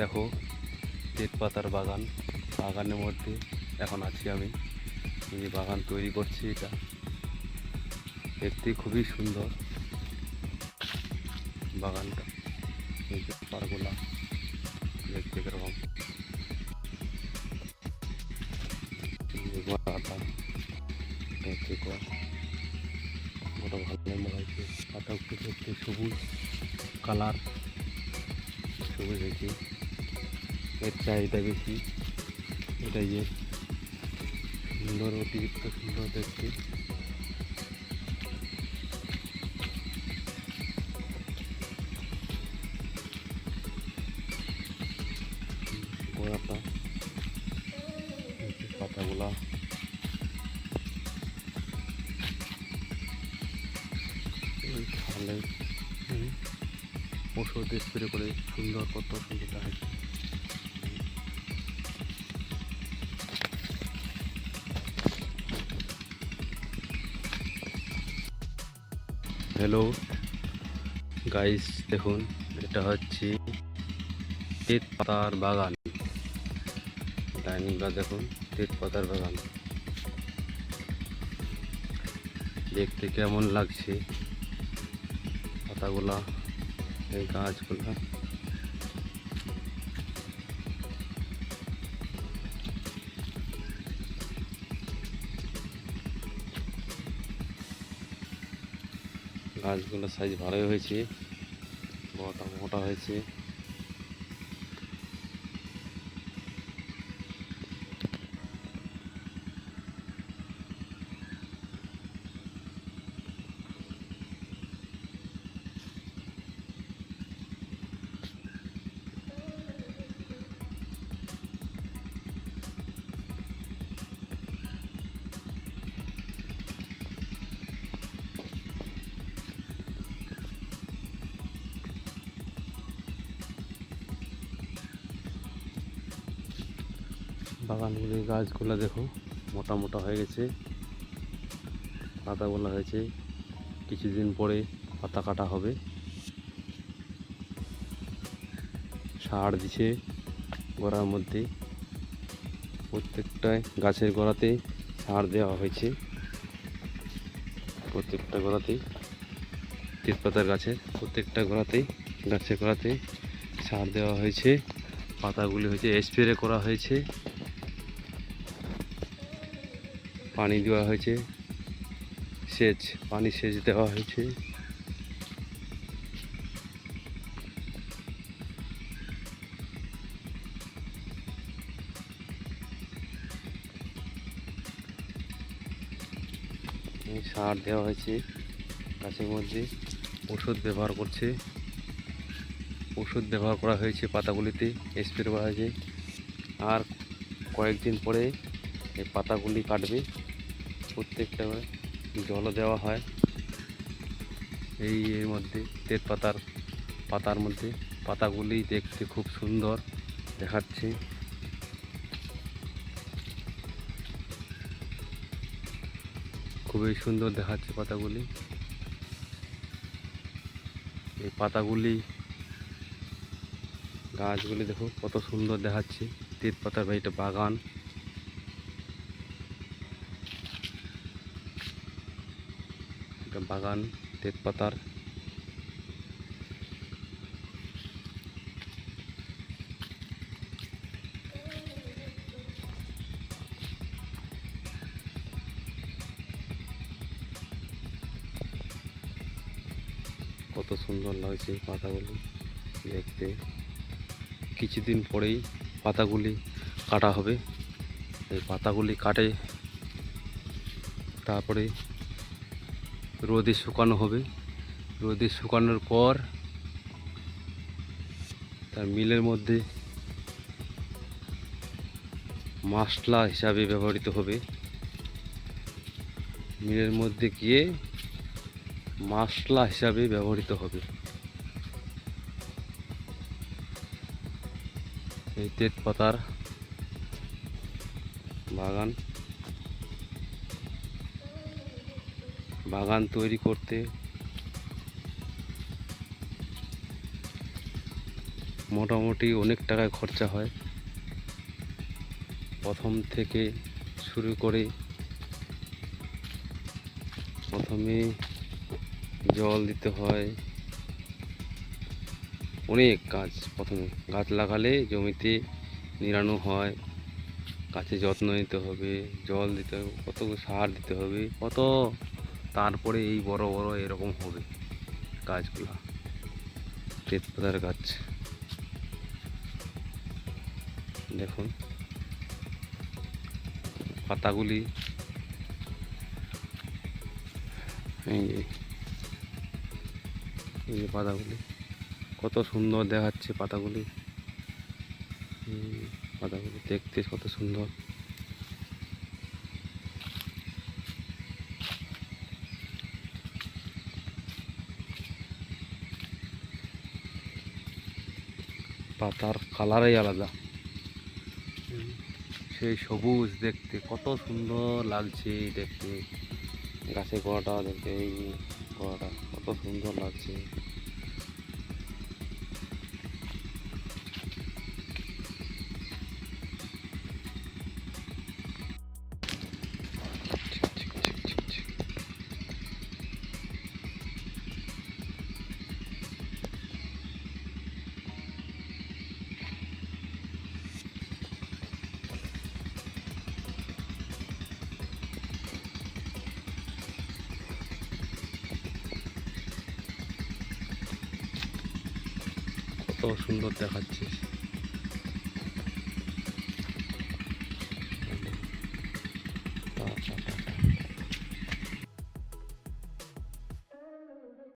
দেখো, তেজপাতার বাগান, বাগানের মধ্যে এখন আছি আমি। এই বাগান তৈরি করছি এটা। দেখতে খুবই সুন্দর বাগানটা। এই যে পারগোলা, দেখতে কীরকম। ভালো পাতা একটু দেখতে সবুজ কালার। সবুজ এর চাহিদা বেশি। এটাই যে সুন্দর অতিরিক্ত সুন্দর দেখতে। গোড়াটা পাতাগুলা খালে ওষুধ স্প্রে করে সুন্দর কত সুন্দর দেখাচ্ছে হ্যালো গাইস দেখুন, এটা হচ্ছে তেজ পাতার বাগান। ডাইনিংটা দেখুন তেজ পাতার বাগান। দেখতে কেমন লাগছে? পাতাগুলা এই গাছগুলো। গাছগুলো সাইজ ভালোই হয়েছে মোটা মোটা হয়েছে। বাগানগুলির গাছগুলো দেখো, মোটা মোটা হয়ে গেছে। পাতাগুলো হয়েছে, কিছুদিন পরে পাতা কাটা হবে। সার দিছে গোড়ার মধ্যে। প্রত্যেকটা গাছের গোড়াতে সার দেওয়া হয়েছে। প্রত্যেকটা গোড়াতেই তেজপাতার গাছের প্রত্যেকটা গোড়াতেই গাছের গোড়াতে সার দেওয়া হয়েছে। পাতাগুলি হয়েছে স্প্রে করা হয়েছে। পানি দেওয়া হয়েছে, সেচ, পানি সেচ দেওয়া হয়েছে। সার দেওয়া হয়েছে গাছের মধ্যে, ওষুধ ব্যবহার করছে। ওষুধ ব্যবহার করা হয়েছে পাতাগুলিতে স্প্রে করা হয়েছে। আর কয়েকদিন পরে এই পাতাগুলি কাটবে। প্রত্যেকটা জলও দেওয়া হয়। এই এর মধ্যে, তেজপাতার পাতার মধ্যে। পাতাগুলি দেখতে খুব সুন্দর দেখাচ্ছে। খুবই সুন্দর দেখাচ্ছে পাতাগুলি। এই পাতাগুলি, গাছগুলি দেখো কত সুন্দর দেখাচ্ছে। তেজপাতার বাড়িটা বাগান। এটা বাগান, তেজপাতার। কত সুন্দর লাগছে পাতাগুলি দেখতে। কিছুদিন পরেই পাতাগুলি কাটা হবে। এই পাতাগুলি কাটে, তারপরে রোদে শুকানো হবে। রোদে শুকানোর পর তার মিলের মধ্যে মশলা হিসাবে ব্যবহৃত হবে। মিলের মধ্যে গিয়ে মশলা হিসাবে ব্যবহৃত হবে। এই তেজপাতার বাগান। বাগান তৈরি করতে। মোটামুটি অনেক টাকায় খরচা হয়। প্রথম থেকে শুরু করে প্রথমে জল দিতে হয়। অনেক কাজ প্রথমে। গাছ লাগালে জমিতে নিড়ানো হয়। গাছে যত্ন নিতে হবে, জল দিতে হবে, কত সার দিতে হবে, কত তারপরে এই বড় বড় এরকম হবে গাছগুলো। তেতপাতার গাছ। দেখুন। পাতাগুলি এই যে পাতাগুলি। কত সুন্দর দেখাচ্ছে পাতাগুলি। পাতাগুলি দেখতে কত সুন্দর। পাতার কালারই আলাদা। সেই সবুজ দেখতে, কত সুন্দর লাগছে দেখতে। গাছে গোড়াটা দেখতে, এই গোড়াটা কত সুন্দর লাগছে। কত সুন্দর দেখাচ্ছে